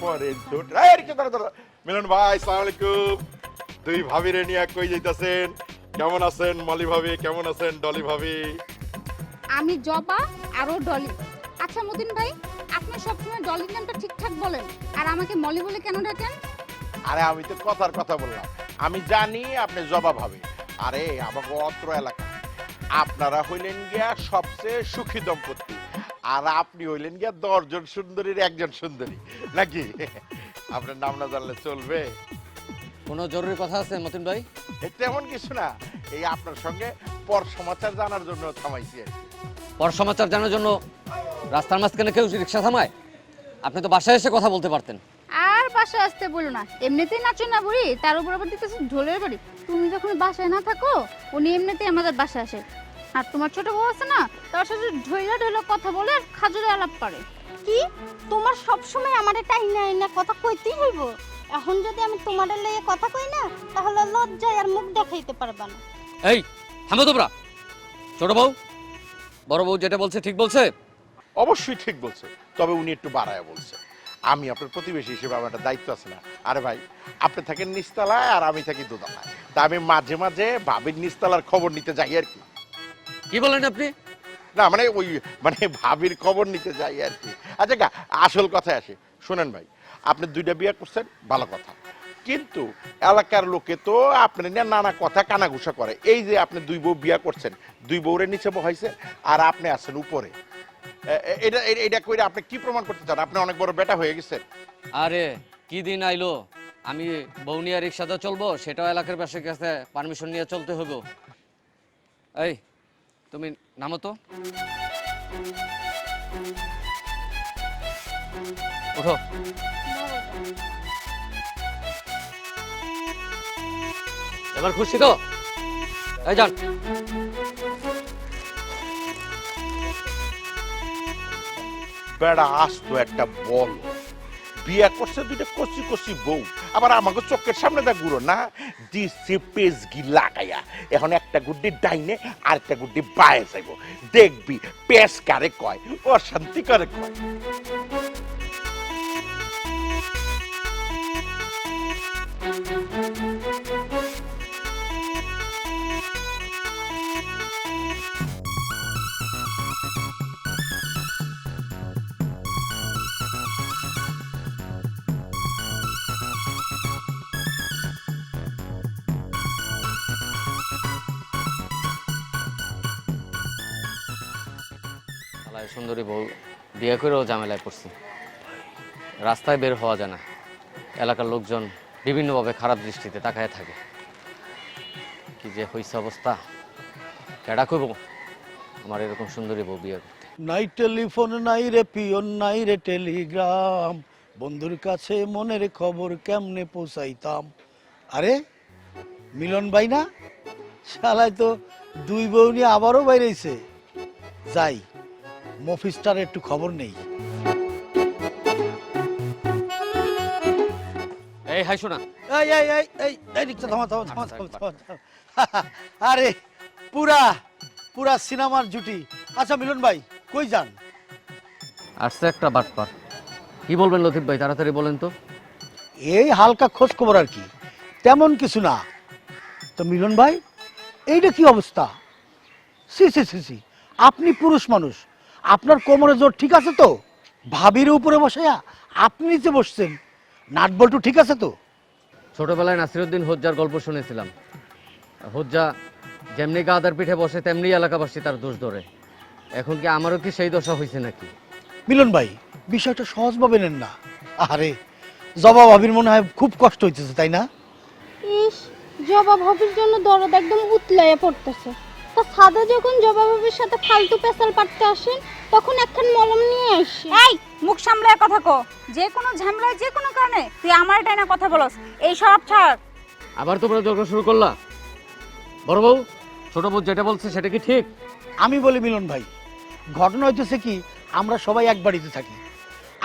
পরে এই, রিক্সা। মিলন ভাই সালাম আলাইকুম। দুই ভাবিরে নিয়ে কই যাইতাছেন? কেমন আছেন মলি ভাবি? কেমন আছেন ডলি ভাবি? আমি জবা ডলি। আচ্ছা মতিন ভাই আপনি সবসময় ডলির নামটা ঠিকঠাক বলেন আর আমাকে মলি বলে কেন ডাকেন? আরে আমি তো কথার কথা বললাম। আমি জানি আপনি জবা হবে আরে আমাকে অত্র এলাকা। আপনারা হইলেন গিয়া সবচেয়ে সুখী দম্পতি। আর আপনি হইলেন গিয়া দশজন সুন্দরীর একজন সুন্দরী নাকি? আপনার নাম না জানলে চলবে। কোনো জরুরি কথা আছে মতিন ভাই? এ তেমন কিছু না এই আপনার সঙ্গে পর সমাচার জানার জন্য থামাইছি আর কি। পর সমাচার জানার জন্য রাস্তার মাঝখানে কেউ রিক্সা থামায় আপনি তো বাসায় এসে কথা বলতে পারতেন। আর বাসায় আসতে বলো না এমনিতেই নাচো না বুড়ি তার উপর আবার দিতেছে ঢোলের বাড়ি। তুমি যখন বাসায় না থাকো উনি এমনিতেই আমাদের বাসায় আসে। আর তোমার ছোট বউ আছে না তার সাথে ঢইলা ঢইলা কথা বলে আর খাজুরে আলাপ করে। কি? তোমার সব সময় আমারে টাইনা আইনা কথা কইতেই হইব? এখন যদি আমি তোমারে লইয়ে কথা কই না তাহলে লজ্জায় আর মুখ দেখাইতে পারবা না। এই থামো তোমরা। ছোট বউ বড় বউ যেটা বলছে ঠিক বলছে? অবশ্যই ঠিক বলছে তবে উনি একটু বাড়ায় বলছে। আমি আপনার প্রতিবেশী হিসেবে আমার একটা দায়িত্ব আছে না। আরে ভাই আপনি থাকেন নিচতলায় আর আমি থাকি দোতলায়। তা আমি মাঝে মাঝে ভাবির নিচতলার খবর নিতে যাই আর কি। কি বলেন আপনি? না মানে ওই মানে ভাবির খবর নিতে যাই আর কি। আচ্ছা আসল কথায় আসে। শোনেন ভাই আপনি দুইটা বিয়ে করছেন ভালো কথা। কিন্তু এলাকার লোকে তো আপনার নিয়ে নানা কথা কানাঘুষা করে। এই যে আপনি দুই বউ বিয়া করছেন দুই বউরে নিচে বহাইছে আর আপনি আছেন উপরে। এটা এটা কইরা আপনি কি প্রমাণ করতে চান? আপনি অনেক বড় বেটা হয়ে গেছেন। আরে কি দিন আইলো? আমি বৌনিয়া রিক্সাতে চলবো সেটাও এলাকার বাসের কাছে পারমিশন নিয়ে চলতে হইব। এই তুমি নামো তো। ওঠো। এবার খুশি তো? এই যান। বেড়া আসতো একটা বল। বিয়া করছে, দুইটা কচি কচি বউ। আবার আমাকে চোখের সামনে দা গুড়ো, না? দিছে পেজগি লাগাইয়া এখন একটা গুড্ডি ডাইনে আর একটা গুড্ডি বায়ে যাইব। দেখবি পেস কারে কয়, অশান্তি কারে কয়। সুন্দরী বউ বিয়ে করেও ঝামেলায় পড়ছি। রাস্তায় বের হওয়া যায় না। এলাকার লোকজন বিভিন্নভাবে খারাপ দৃষ্টিতে তাকায় থাকে। কি যে হইছে অবস্থা? কেডা কইব? আমার এরকম সুন্দরী বউ বিয়ে করতে। নাই টেলিফোন, নাই রে পিয়ন, নাই রে টেলিগ্রাম। বন্ধুর কাছে মনের খবর কেমনে পৌঁছাইতাম? আরে, মিলন ভাই না? শালায় তো দুই বউ নিয়ে আবারও বাইরেছে যাই। মফিসটার একটু খবর নেই। এই হাই শোনা। এই এই এই এই এই রিক্সা থামা থামা থামা থামা থামা থামা। আরে পুরা পুরা সিনেমার জুটি। আচ্ছা মিলন ভাই কই যান? আসছে একটা বাটপার। কি বলবেন লতিফ ভাই তাড়াতাড়ি বলেন তো। এই হালকা খোঁজ খবর আর কি। তেমন কিছু না। তো মিলন ভাই এইটা কি অবস্থা? সি সি সি সি। আপনি পুরুষ মানুষ আপনার কোমরে জোর ঠিক আছে তো? ভাবির উপরে বসায়া আপনি নিচে বসছেন। নাট বল্টু ঠিক আছে তো? ছোটবেলায় নাসিরুদ্দিন হজ্জার গল্প শুনেছিলাম। হজ্জা যেমনি গাদার পিঠে বসে তেমনি এলাকাবাসী তার দোষ ধরে। এখন কি আমারও কি সেই দশা হয়েছে নাকি? মিলন ভাই বিষয়টা সহজভাবে নেন না। আরে জবা ভাবির মনে হয় খুব কষ্ট হইতেছে তাই না? ইস জবা ভাবির জন্য দরদ একদম উতলাইয়া পড়তেছে। তা সাদা যখন জবা ভাবির সাথে ফালতু পেশাল পাটতে আসেন তখন একখান মলম নিয়ে আসি। এই মুখ সামলায় কথা কো। যে কোনো ঝামেলায় যে কোনো কারণে। তুই আমার এটাই না কথা বলস। এই সব ছাড়। আবার তোমরা ঝগড়া শুরু করলা? বড় বউ ছোট বউ যেটা বলছে সেটা কি ঠিক? আমি বলি মিলন ভাই ঘটনা হইতেছে কি আমরা সবাই এক বাড়িতে থাকি।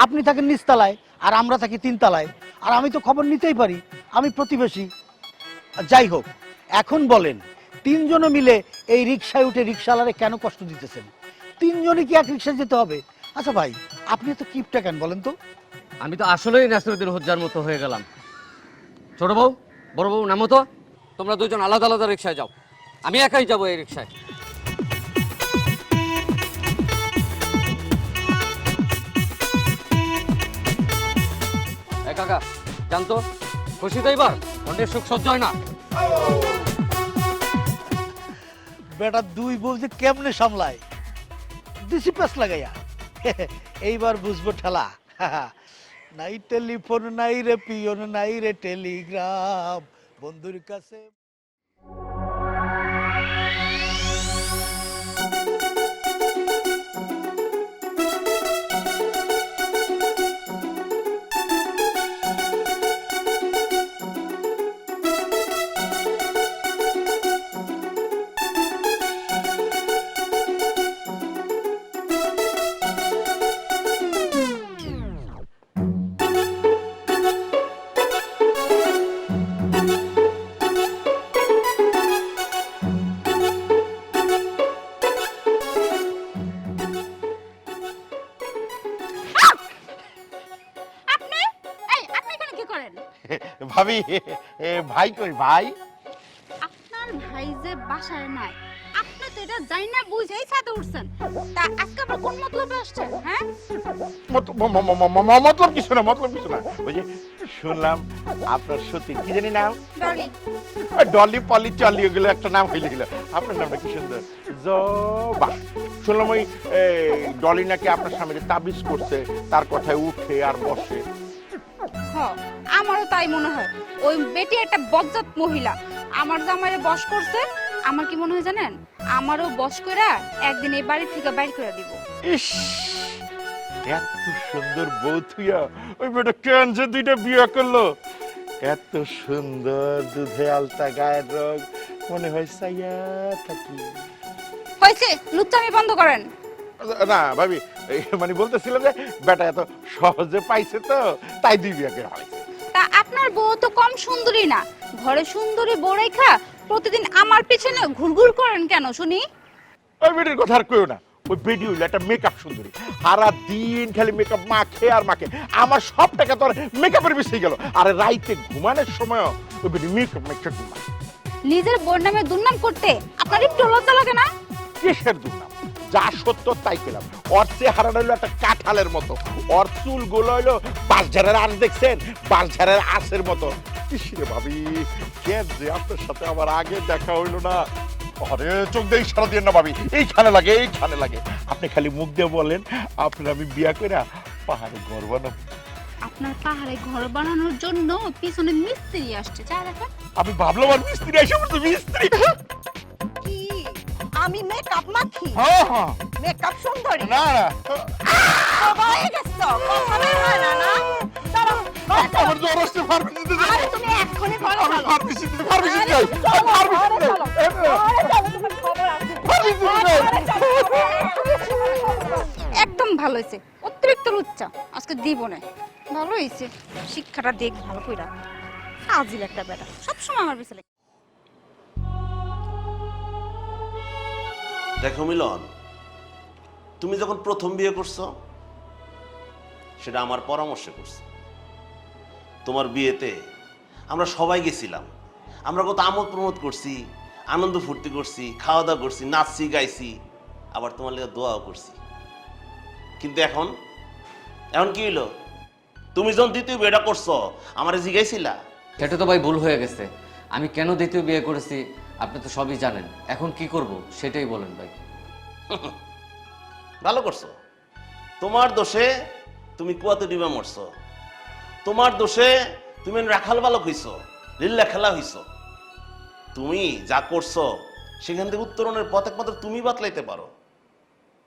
আপনি থাকেন নিচতলায় আর আমরা থাকি তিনতলায়। আর আমি তো খবর নিতেই পারি আমি প্রতিবেশী। যাই হোক এখন বলেন তিনজনে মিলে এই রিক্সায় উঠে রিক্সাওয়ালারে কেন কষ্ট দিতেছেন? তিনজনে কি এক রিক্সায় যেতে হবে? আচ্ছা ভাই আপনি তো কিপটা কেন বলেন তো? আমি তো আসলেই নাসিরুদ্দিন হজ্জার মতো হয়ে গেলাম। ছোট বউ বড় বউ নামো তো। তোমরা দুজন আলাদা আলাদা রিক্সায় যাও। আমি একাই যাব এই রিক্সায় কাকা জানতো খুশি তো এবার অন্যের সুখ সহ্য হয় না। বেটা দুই বউ যে কেমনে সামলায়? দিছি প্যাস লাগাইয়া। এইবার বুঝব ঠেলা। নাই টেলিফোন, নাই রে পিয়ন, নাই রে টেলিগ্রাম। বন্ধুর কাছে ভাবি এ, ভাই কই ভাই? আপনার ভাই যে বাসায় নাই আপনি তো এটা যাই না বুঝেই ছাদে উঠছেন। তা আজকে আবার কোন মতলবে আসছেন হ্যাঁ? মত- ম- ম- ম- ম- ম- মতলব কিছু না মতলব কিছু না। ওই যে শুনলাম আপনার সত্যি কি জানি নাম? ডলি। ওই ডলি পলি চলি ওগুলো একটা নাম হইলে গেল। আপনার নামটা কি সুন্দর? জবা। শুনলাম ওই ডলি নাকি আপনার সামনে তাবিজ করছে তার কথায় উঠে আর বসে। হ আমারও তাই মনে হয়। ওই বেটি একটা বজ্জাত মহিলা। আমার জামাইরে বশ করছে। আমার কি মনে হয় জানেন? আমারও বশ কইরা একদিন এই বাড়ি থেকে বাইর করে দিব। ইস এত সুন্দর বউ থুইয়া ওই বেটা কেন যে দুইটা বিয়ে করল? এত সুন্দর দুধে আলতা গায়ের রং মনে হয় সাইয়া থাকি। হয়েছে লুচ্চামি বন্ধ করেন। না ভাবি মানে বলতেছিলাম যে বেটা এত সহজে পাইছে তো তাই দুই বিয়ে করে হয়েছে তা আপনার বউ তো কম সুন্দরী না। ঘরে সুন্দরী বউ রেখা প্রতিদিন আমার পিছনে ঘুরঘুর করেন কেন শুনি? ওই বেটির কথা আর কইও না। ওই বেডি হইল একটা মেকআপ সুন্দরী। সারা দিন খালি মেকআপ মাখে আর মাখে। আমার সব টাকা তো মেকআপের বেশি গেল। আর রাইতে ঘুমানোর সময় ওই বেটি মেকআপ মেকআপ ঘুমায়। নিজের বোন নামে দুর্নাম করতে আপনার একটু লজ্জা লাগে না? কিসের দুর্নাম? যা সত্য তাই পেলাম। ওর চেহারাটা হইল একটা কাঁঠালের মতো। ওর চুলগুলো হইল বাঁশঝাড়ের আঁশ দেখছেন? বাঁশঝাড়ের আঁশের মতো। কিসিরে ভাবি কে যে আপনার সাথে আমার আগে দেখা হইল না? আরে চোখ দিয়ে ইশারা দিয়ে না ভাবি। এইখানে লাগে এইখানে লাগে। আপনি খালি মুখ দিয়ে বলেন আপনার আমি বিয়া কইরা পাহাড়ে ঘর বানাবো। আপনার পাহাড়ে ঘর বানানোর জন্য পিছনে মিস্ত্রি আসছে। যা দেখেন। আমি ভাবলাম আর মিস্ত্রি এসে মিস্ত্রি! আমি মেকআপ মাখি। হ্যাঁ হ্যাঁ। মেকআপ সুন্দরী। না না। হয়ে গেছো কথা হয় না না? দাঁড়াও, ঘরে চলো। আমার জ্বর আসছে ফার্মেসিতে যাব আরে তুমি এক্ষুনি আমি যাই যাই। একদম ভালো হয়েছে। অতিরিক্ত লুচ্চা। আজকে দিব না ভালো হয়েছে। শিক্ষাটা দেখ ভালো কইরা। আজিল একটা বেটা। সবসময় আমার পিছনে দেখো মিলন, তুমি যখন প্রথম বিয়ে করছ, সেটা আমার পরামর্শে করছ। তোমার বিয়েতে আমরা সবাই গেছিলাম। আমরা কত আমোদ প্রমোদ করছি, আনন্দ ফুর্তি করছি খাওয়া দাওয়া করছি, নাচছি, গাইছি, আবার তোমার লেগে দোয়াও করছি। কিন্তু এখন এখন কি হইল? তুমি যখন দ্বিতীয় বিয়েটা করছ, আমার জিগাইছিলা? সেটা তো ভাই ভুল হয়ে গেছে। আমি কেন দ্বিতীয় বিয়ে করেছি? আপনি তো সবই জানেন। এখন কি করব সেটাই বলেন ভাই। ভালো করছ। তোমার দোষে তুমি কুয়াতে ডিবা মরছো। তোমার দোষে তুমি রাখাল বালক হইছো লিল্লা খেলা হইছো। তুমি যা করছ সেখান থেকে উত্তরণের পথ একমাত্র তুমি বাতলাইতে পারো।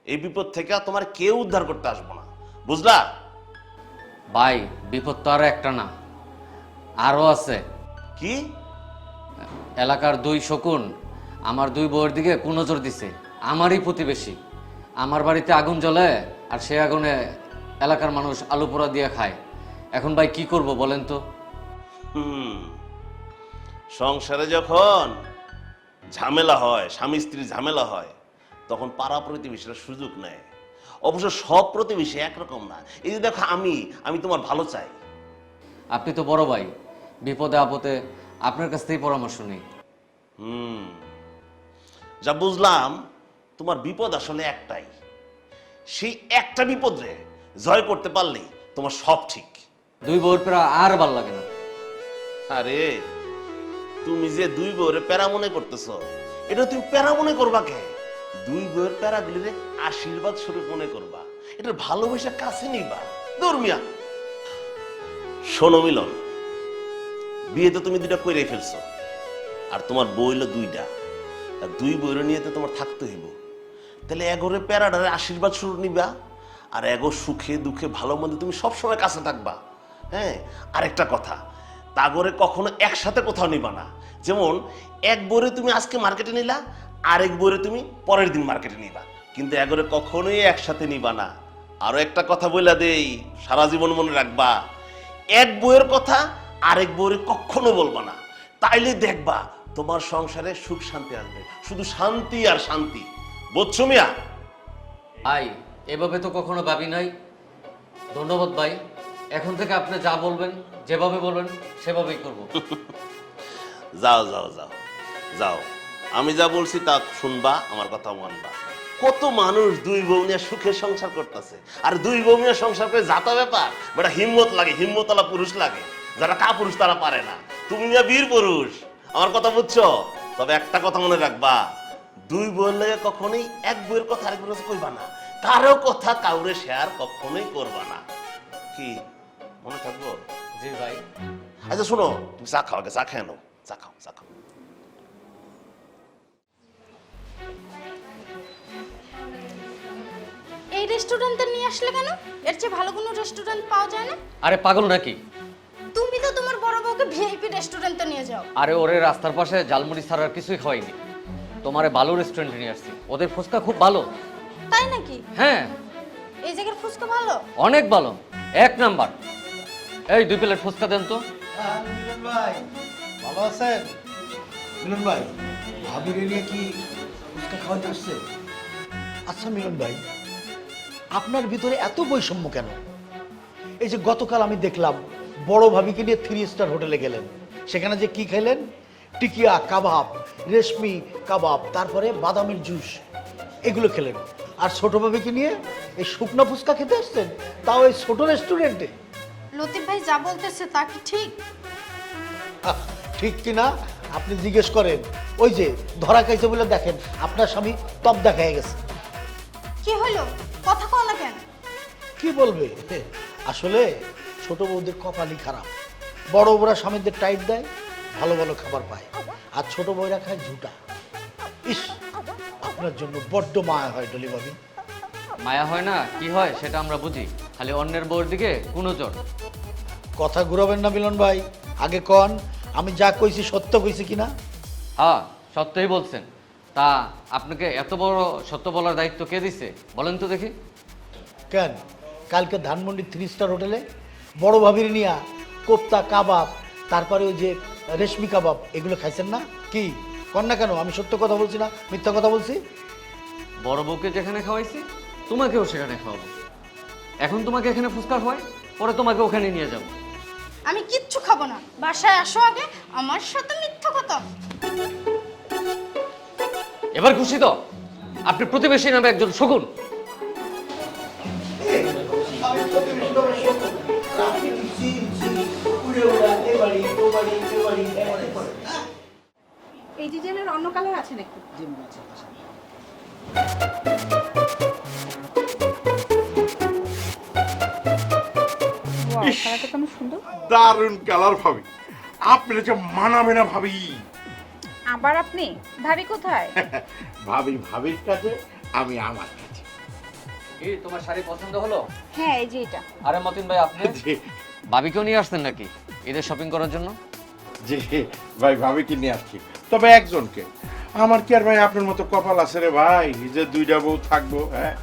এই বিপদ থেকে আর তোমার কেউ উদ্ধার করতে আসব না। বুঝলা? ভাই বিপদ তো আর একটা না। আরও আছে। কি? এলাকার দুই শকুন আমার দুই বউয়ের দিকে কুনজর দিছে। আমারই প্রতিবেশী। আমার বাড়িতে আগুন জ্বলে আর সে আগুনে এলাকার মানুষ আলু পোড়া দিয়ে খায়। এখন ভাই কি করব বলেন তো? হুম সংসারে যখন ঝামেলা হয় স্বামী স্ত্রীর ঝামেলা হয় তখন পাড়া প্রতিবেশীরা সুযোগ নেয়। অবশ্য সব প্রতিবেশী একরকম না। এই যে দেখো আমি আমি তোমার ভালো চাই। আপনি তো বড় ভাই। বিপদে আপদে আপনার কাছ থেকে পরামর্শ নেই। হুম। যা বুঝলাম তোমার বিপদ আসলে একটাই। সেই একটা বিপদে জয় করতে পারলেই তোমার সব ঠিক। দুই বউর পেরা আর ভালো লাগে না। আরে তুমি যে দুই বউরে প্যারা মনে করতেছ এটা তুমি প্যারা মনে করবা কে? দুই বউয়ের প্যারা দিলে আশীর্বাদ স্বরূপ মনে করবা। এটা ভালোবাসা কাছে নিবা। দর্মিয়া শোনো মিলন বিয়ে তো তুমি দুইটা করে ফেলছো। আর তোমার বই হলো দুইটা। আর দুই বইয়ের নিয়ে তো তোমার থাকতে হইব। তাহলে এগোরে প্যারাডারে আশীর্বাদ শুরু নিবা, আর এগো সুখে দুঃখে ভালো মন্দ তুমি সবসময় কাছে থাকবা। হ্যাঁ আরেকটা কথা তাগরে কখনো একসাথে কোথাও নিবা না। যেমন, এক বইরে তুমি আজকে মার্কেটে নিলা, আরেক বইরে তুমি পরের দিন মার্কেটে নিবা। কিন্তু এগোরে কখনোই একসাথে নিবা না। আরও একটা কথা বইলা দেই, সারা জীবন মনে রাখবা, এক বইয়ের কথা আরেক বউরে কখনো বলবা না। তাইলে দেখবা তোমার সংসারে সুখ শান্তি আসবে। শুধু শান্তি আর শান্তি। বুঝছ মিয়া? ভাই এভাবে তো কখনো ভাবি নাই। ধন্যবাদ ভাই। এখন থেকে আপনি যা বলবেন যেভাবে বলবেন সেভাবেই করব। যাও যাও যাও যাও। আমি যা বলছি তা শুনবা আমার কথা মানবা। কত মানুষ দুই বউ নিয়ে সুখে সংসার করতেছে। আর দুই বউ নিয়ে সংসার করে যাতা ব্যাপার বেটা হিম্মত লাগে হিম্মতলা পুরুষ লাগে। যারা কা পুরুষ তারা পারে না। তুমি মিয়া বীর পুরুষ আমার কথা বুঝছ? তবে একটা কথা মনে রাখবা। দুই লাগে কখনোই এক বইয়ের কথা আরেক বউয়ের কাছে কইবা না। কারও কথা কাউরে শেয়ার কখনোই করবা না। কি? মনে থাকব? জি ভাই। আচ্ছা শোনো তুমি চা খাও আগে চা খেয়ে নাও। চা খাও চা খাও। এই রেস্টুরেন্টে নিয়ে আসলে কেন? এর চেয়ে ভালো কোনো রেস্টুরেন্ট পাওয়া যায় না? আরে পাগল নাকি? বউকে ভিআইপি রেস্টুরেন্টে নিয়ে যাও। আরে ওরে রাস্তার পাশে জালমুড়ি ছাড়া আর কিছুই খাওয়াইনি তোমারে ভালো রেস্টুরেন্টে নিয়ে আসছি। ওদের ফুচকা খুব ভালো। তাই নাকি? হ্যাঁ। এই জায়গার ফুচকা ভালো? অনেক ভালো। এক নাম্বার। এই দুই প্লেট ফুচকা দেন তো। হ্যাঁ, মিলন ভাই। ভালো আছেন? মিলন ভাই ভাবিরে নিয়ে কি ফুচকা খাওয়াতে আসছে? আচ্ছা মিলন ভাই আপনার ভিতরে এত বৈষম্য কেন? এই যে গতকাল আমি দেখলাম বড় ভাবিকে নিয়ে থ্রি স্টার হোটেলে গেলেন। সেখানে যে কি খেলেন? টিকিয়া কাবাব রেশমি কাবাব তারপরে বাদামের জুস এগুলো খেলেন। আর ছোট ভাবিকে নিয়ে এই শুকনো ফুচকা খেতে আসছেন? তাও এই ছোট রেস্টুরেন্টে লতিফ ভাই যা বলতেছে তা কি ঠিক? ঠিক কিনা আপনি জিজ্ঞেস করেন। ওই যে ধরা খাইছে বলে দেখেন আপনার স্বামী তপ দেখায় গেছে। কি হলো? কথা না কেন? কি বলবে? আসলে ছোট বউদের কপালই খারাপ। বড় বড়রা স্বামীদের টাইট দেয় ভালো ভালো খাবার পায়। আর ছোট বউরা খায় ঝুটা। ইস আপনার জন্য বড্ড মায়া হয় ডলি ভাবি। মায়া হয় না? কি হয় সেটা আমরা বুঝি। খালি অন্যের বউর দিকে কোনো জোর কথা ঘুরাবেন না মিলন ভাই। আগে কন আমি যা কইছি সত্য কইছি কিনা? হ্যাঁ সত্যই বলছেন। তা আপনাকে এত বড় সত্য বলার দায়িত্ব কে দিছে? বলেন তো দেখি। কেন? কালকে ধানমন্ডি থ্রি স্টার হোটেলে বড় ভাবির নিয়া কোপ্তা কাবাব তারপরে ওই যে রেশমি কাবাব এগুলো খাইছেন না? কি? কন না কেন? আমি সত্য কথা বলছি না? মিথ্যা কথা বলছি? বড় বউকে যেখানে খাওয়াইছি তোমাকেও সেখানে খাওয়াবো। এখন তোমাকে এখানে ফুচকা খাওয়াই পরে তোমাকে ওখানে নিয়ে যাব। আমি কিচ্ছু খাব না। বাসায় আসো আগে আমার সাথে মিথ্যা কথা। এবার খুশি তো? আপনি প্রতিবেশী নামে একজন শকুন এই ডিজাইনের অন্য কালার আছে নাকি? Wow, কালারটা কেমন সুন্দর? দারুণ কালার ভাবি। আপনার যে মানাবে না ভাবি। আবার আপনি? ভাবি কোথায়? ভাবি ভাবির কাছে আমি আমার কাছে। কি তোমার শাড়ি পছন্দ হলো? হ্যাঁ এই যে এটা। আরে মতিন ভাই আপনি? জি। ভাবিকেও নিয়ে আসতেন নাকি? ঈদের শপিং করার জন্য? জি ভাই ভাবিকে নিয়ে আসছি। তবে একজনকে। আমার কি আর ভাই আপনার মতো কপাল আছে রে ভাই? যে দুইটা বউ থাকব হ্যাঁ?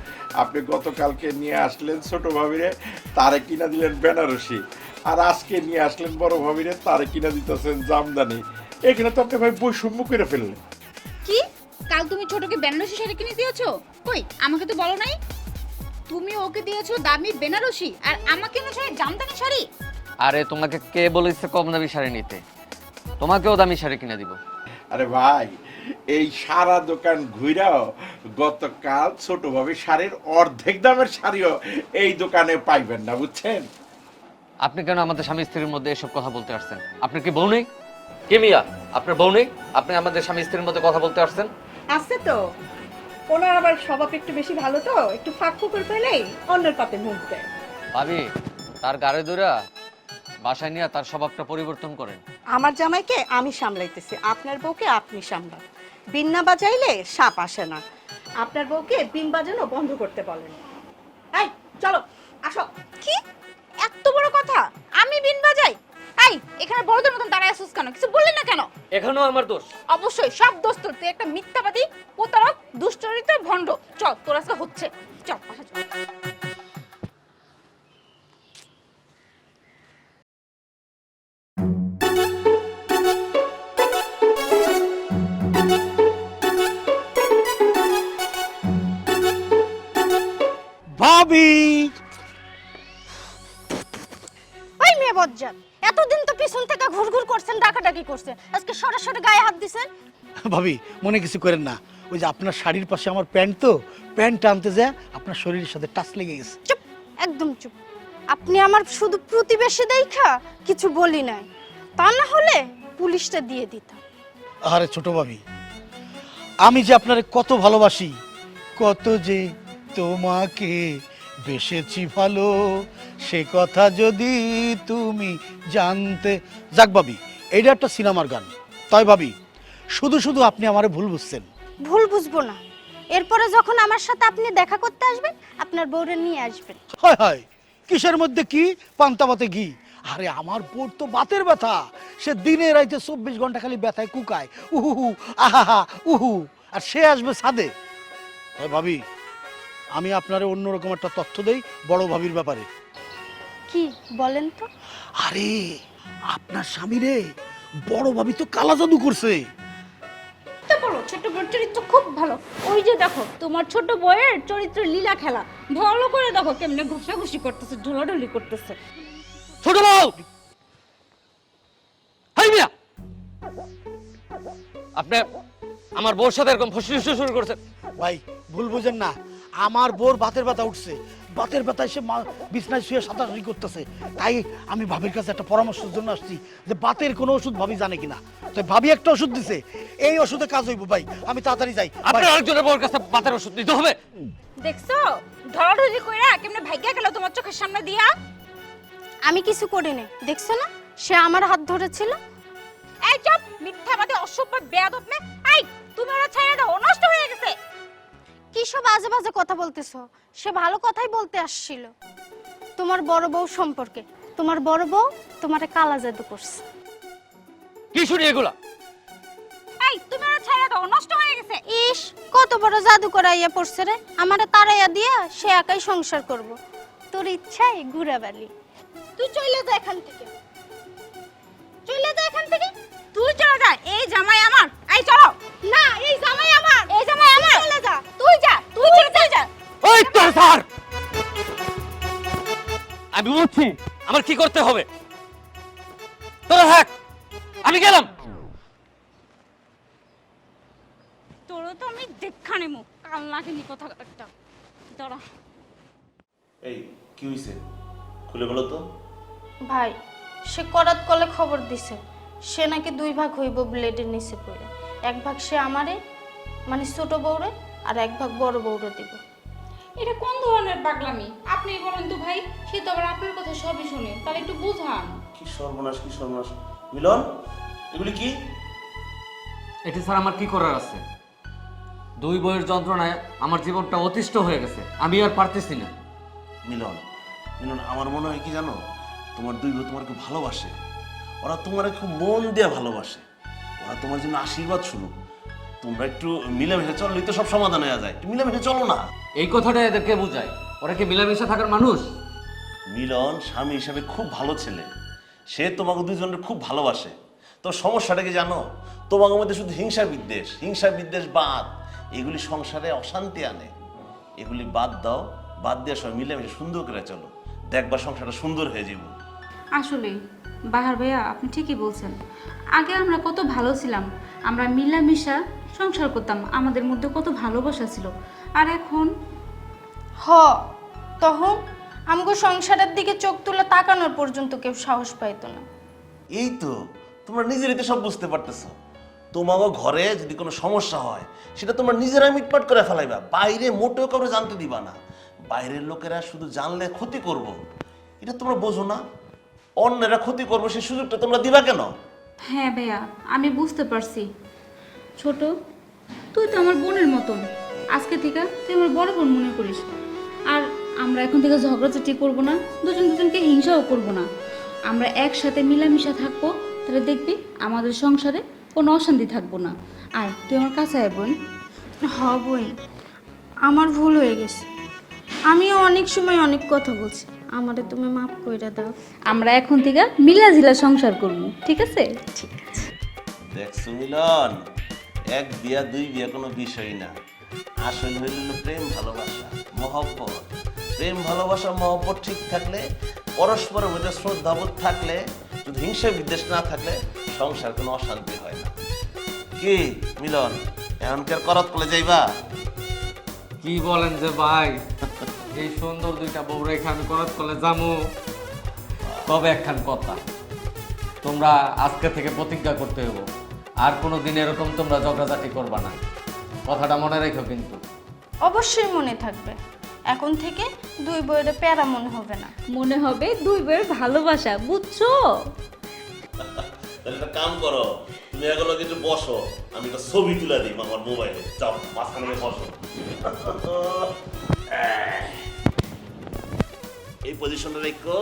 আপনি গতকালকে নিয়ে আসলেন ছোট ভাবিরে তারে কিনা দিলেন বেনারসি। আর আজকে নিয়ে আসলেন বড় ভাবিরে তারে কিনা দিতেছেন জামদানি। এখানে তো আপনি ভাই বৈষম্য করে ফেললেন। কি? কাল তুমি ছোটকে বেনারসি শাড়ি কিনে দিয়েছ? কই আমাকে তো বলো নাই? তুমি ওকে দিয়েছ দামি বেনারসি আর আমাকে এই জামদানি শাড়ি? আরে তোমাকে কে বলেছে কম দামি শাড়ি নিতে? তোমাকেও দামি শাড়ি কিনে দিব। আরে ভাই এই সারা দোকান ঘুরাও গতকাল ছোট ভাবে শাড়ির অর্ধেক দামের শাড়িও এই দোকানে পাইবেন না বুঝছেন? আপনি কেন আমাদের স্বামী স্ত্রীর মধ্যে এসব কথা বলতে আসছেন? আপনার কি বউ নেই? কে মিয়া? আপনার বউ নেই? আপনি আমাদের স্বামী স্ত্রীর মধ্যে কথা বলতে আসছেন? আছে তো। ওনার আবার স্বভাব একটু বেশি ভালো তো একটু ফাঁক ফুকর পেলেই অন্যের পাতে মুখ দেয়। ভাবি তার গাড়ে দৌড়া বাসায় নিয়ে তার স্বভাবটা পরিবর্তন করেন। আমার জামাইকে আমি সামলাইতেছি আপনার বউকে আপনি সামলান। বিন না বাজাইলে সাপ আসে না। আপনার বউকে বিন বাজানো বন্ধ করতে বলেন। এই চলো আসো। কি? এত বড় কথা? আমি বিন বাজাই? এই এখানে বড়দের মতন দাঁড়ায় আছিস কেন? কিছু বললি না কেন? এখানেও আমার দোষ। অবশ্যই সব দোষ তোর। তুই একটা মিথ্যাবাদী প্রতারক দুষ্টরিত ভণ্ড। চল তোর আজকে হচ্ছে। চল বাসা চল ডাকাডাকি করছে। আজকে সরাসরি গায়ে হাত দিছেন? ভাবি মনে কিছু করেন না। ওই যে আপনার শাড়ির পাশে আমার প্যান্ট তো প্যান্ট টানতে যায় আপনার শরীরের সাথে টাচ লেগে গেছে। চুপ একদম চুপ। আপনি আমার শুধু প্রতিবেশী দেখা কিছু বলি নাই। তা না হলে পুলিশটা দিয়ে দিতাম। আরে ছোট ভাবি আমি যে আপনারে কত ভালোবাসি কত যে তোমাকে বেসেছি ভালো সে কথা যদি তুমি জানতে যাক ভাবি এইটা একটা সিনেমার গান। তাই ভাবি শুধু শুধু আপনি আমারে ভুল বুঝছেন। ভুল বুঝব না। এরপরে যখন আমার সাথে আপনি দেখা করতে আসবেন আপনার বউরে নিয়ে আসবেন। হয় হয়। কিসের মধ্যে কি? পান্তাবাতে ঘি। আরে আমার বোর তো বাতের ব্যথা। সে দিনে রাইতে চব্বিশ ঘণ্টা খালি ব্যথায় কুকায়। উহু আহা উহু। আর সে আসবে সাদে তাই ভাবি আমি আপনারে অন্যরকম একটা তথ্য দেই বড় ভাবির ব্যাপারে। কি? বলেন তো। আরে আপনার স্বামী রে বড় ভাবি তো কালা জাদু করছে। তো বলো ছোট বউয়ের চরিত্র খুব ভালো। ওই যে দেখো তোমার ছোট বউয়ের চরিত্র লীলা খেলা। ভালো করে দেখো কেমনে ঘুষাঘুষি করতেছে ঢোলাঢুলি করতেছে। ছোট বউ! হাই মিয়া! আপনি আমার বউর সাথে এরকম ফসফস শুরু করছেন। ভাই ভুল বুঝেন না। আমার বোর বাতের ব্যথা উঠছে। বাতের ব্যথায় সে মা- বিছনায় শুয়ে সাঁতারি করতেছে। তাই আমি ভাবির কাছে একটা পরামর্শের জন্য আসছি যে বাতের কোনো ওষুধ ভাবি জানে কিনা। তো ভাবি একটা ওষুধ দিছে। এই ওষুধে কাজ হইব ভাই। আমি তাড়াতাড়ি যাই। আপনার আরেকজনের বউর কাছে বাতের ওষুধ দিতে হবে। দেখছ? ঢলাঢলি কইরা কেমনে ভাগ্যা গেল তোমার চোখের সামনে দিয়া? আমি কিছু করিনি। দেখছ না? সে আমার হাত ধরেছিল। এই চুপ! মিথ্যাবাদী অসভ্য বেয়াদব মে এই তুমি ওরা ছেড়ে দাও। নষ্ট হয়ে কি সব আজে বাজে কথা বলতেছো? সে ভালো কথাই বলতে আসছিল। তোমার বড় বউ সম্পর্কে। তোমার বড় বউ তোমারে কালা জাদু করছে। কি শুনি এগুলা? এই তুমি ওরা ছেড়ে দাও নষ্ট হয়ে গেছে। ইস কত বড় জাদু করাইয়া পড়ছে রে। আমারে তারাইয়া দিয়া সে একাই সংসার করব। তোর ইচ্ছাই ঘুরাবালি তুই চলে যা এখান থেকে। চলে যা এখান থেকে। তুই চলে যা এই জামাই আমার। এই চলো। না এই জামাই আমার। এই জামাই আমার। চলে যা। তুই যা তুই চলে যা। ওই তোর স্যার। আমি বুঝছি আমার কি করতে হবে? তোরা থাক আমি গেলাম। তোরও তো আমি দেখা নেব কাল লাগেনি কথা একটা। দাঁড়া। এই কি হয়েছে খুলে বলো তো। ভাই সে করাত কলে খবর দিছে সে নাকি দুই ভাগ হইব ব্লেডের নিচে পড়ে। এক ভাগ সে আমারে মানে ছোট বউরে আর এক ভাগ বড় বউরে দিব। এটা কোন ধরনের পাগলামি? আপনি বলেন তো ভাই সে তো আবার আপনার কথা সবই শুনে। তাহলে একটু বুঝান। কি সর্বনাশ কি সর্বনাশ। মিলন এগুলি কি? এটি স্যার আমার কি করার আছে? দুই বইয়ের যন্ত্রণায় আমার জীবনটা অতিষ্ঠ হয়ে গেছে। আমি আর পারতেছি না। মিলন মিলন আমার মনে হয় কি জানো? তোমার দুই বউ তোমার খুব ভালোবাসে। ওরা তোমার খুব মন দিয়ে ভালোবাসে। ওরা তোমার জন্য আশীর্বাদ শুনুক তোমরা একটু মিলেমিশে চললেই তো সব সমাধান হয়ে যায়। একটু মিলেমিশে চলো না। এই কথাটা এদেরকে বোঝায়। ওরা কি মিলামিশা থাকার মানুষ? মিলন স্বামী হিসাবে খুব ভালো ছেলে। সে তোমাকে দুজনের খুব ভালোবাসে। তো সমস্যাটা কি জানো? তোমাদের মধ্যে শুধু হিংসা বিদ্বেষ। হিংসা বিদ্বেষ বাদ। এগুলি সংসারে অশান্তি আনে। এগুলি বাদ দাও বাদ দিয়ে সবাই মিলেমিশে সুন্দর করে চলো। দেখবা সংসারটা সুন্দর হয়ে যাব আসলে বাহার ভাইয়া আপনি ঠিকই বলছেন। আগে আমরা কত ভালো ছিলাম। আমরা মিলামিশা সংসার করতাম। আমাদের মধ্যে কত ভালোবাসা ছিল। আর এখন? হ তখন আমগো সংসারের দিকে চোখ তুলে তাকানোর পর্যন্ত কেউ সাহস পাইতো না। এই তো তোমরা নিজেরাই তো সব বুঝতে পারতেছো। তোমাকে ঘরে যদি কোনো সমস্যা হয় সেটা তোমরা নিজেরা মিটমাট করে ফেলাইবা। বাইরে মোটেও কাউকে জানতে দিবা না। বাইরের লোকেরা শুধু জানলে ক্ষতি করব। এটা তোমরা বোঝো না। অন্যেরা ক্ষতি করব সেই সুযোগটা তোমরা দিবা কেন? হ্যাঁ ভাইয়া আমি বুঝতে পারছি। ছোট তুই তো আমার বোনের মতন। আজকে থেকে তুই আমার বড় বোন মনে করিস। আর আমরা এখন থেকে ঝগড়াঝাটি করব না দুজন দুজনকে হিংসাও করব না। আমরা একসাথে মিলামিশা থাকব তাহলে দেখবি আমাদের সংসারে কোনো অশান্তি থাকব না। আয় তুই আমার কাছে আয় বোন। হ বই আমার ভুল হয়ে গেছে। আমিও অনেক সময় অনেক কথা বলছি আমারে তুমি মাফ কইরা দাও। আমরা এখন থেকে মিলাঝিলা সংসার করব ঠিক আছে? ঠিক দেখছ মিলন? এক বিয়া, দুই বিয়া কোনো বিষয় না। আসল হইল প্রেম, ভালোবাসা, মহব্বত। প্রেম, ভালোবাসা, মহব্বত ঠিক থাকলে, পরস্পরের মধ্যে শ্রদ্ধাবোধ থাকলে, যদি হিংসা বিদ্বেষ না থাকলে, সংসার কোনো অশান্তি হয় না। কি মিলন এখনকার করত কলে যাইবা? কি বলেন যে ভাই, এই সুন্দর দুইটা বউ রেখে আমি করত কলে যামু? তবে একখান কথা, তোমরা আজকে থেকে প্রতিজ্ঞা করতে হইব। আর কোনো দিন এরকম তোমরা ঝগড়াঝাটি করবা না। কথাটা মনে রেখো কিন্তু। অবশ্যই মনে থাকবে। এখন থেকে দুই বইয়ের প্যারা মনে হবে না। মনে হবে দুই বইয়ের ভালোবাসা বুঝছ? তাহলে একটা কাম করো তুমি এগুলো কিছু বসো আমি একটা ছবি তুলে দিই আমার মোবাইলে। যাও মাঝখানে বসো। এই পজিশনে রেখো।